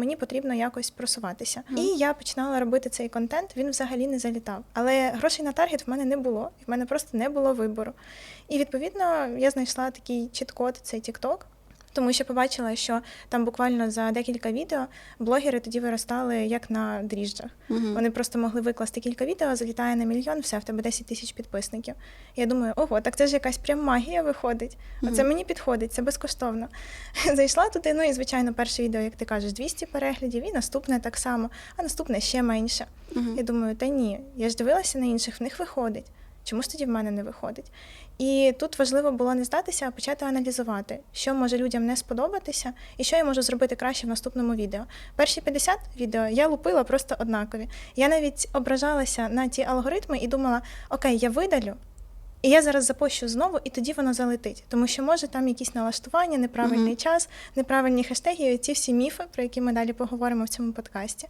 Мені потрібно якось просуватися. І я починала робити цей контент. Він взагалі не залітав. Але грошей на таргет в мене не було, і в мене просто не було вибору. І відповідно я знайшла такий чіт-код, цей TikTok, тому що побачила, що там буквально за декілька відео блогери тоді виростали як на дріжджах. Вони просто могли викласти кілька відео, залітає на мільйон, все, в тебе 10 тисяч підписників. Я думаю, ого, так це ж якась прям магія виходить. Оце мені підходить, це безкоштовно. Зайшла туди, ну і звичайно, перше відео, як ти кажеш, 200 переглядів, і наступне так само, а наступне ще менше. Я думаю, та ні, я ж дивилася на інших, в них виходить. Чому ж тоді в мене не виходить? І тут важливо було не здатися, а почати аналізувати, що може людям не сподобатися, і що я можу зробити краще в наступному відео. Перші 50 відео я лупила просто однакові. Я навіть ображалася на ті алгоритми і думала: окей, я видалю. І я зараз запущу знову, і тоді воно залетить. Тому що може там якісь налаштування, неправильний час, неправильні хештеги, і ці всі міфи, про які ми далі поговоримо в цьому подкасті.